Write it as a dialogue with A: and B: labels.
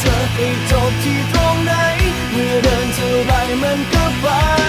A: เธอไปจบที่ตรงไหน เมื่อเดินเท่าไปมันก็ไป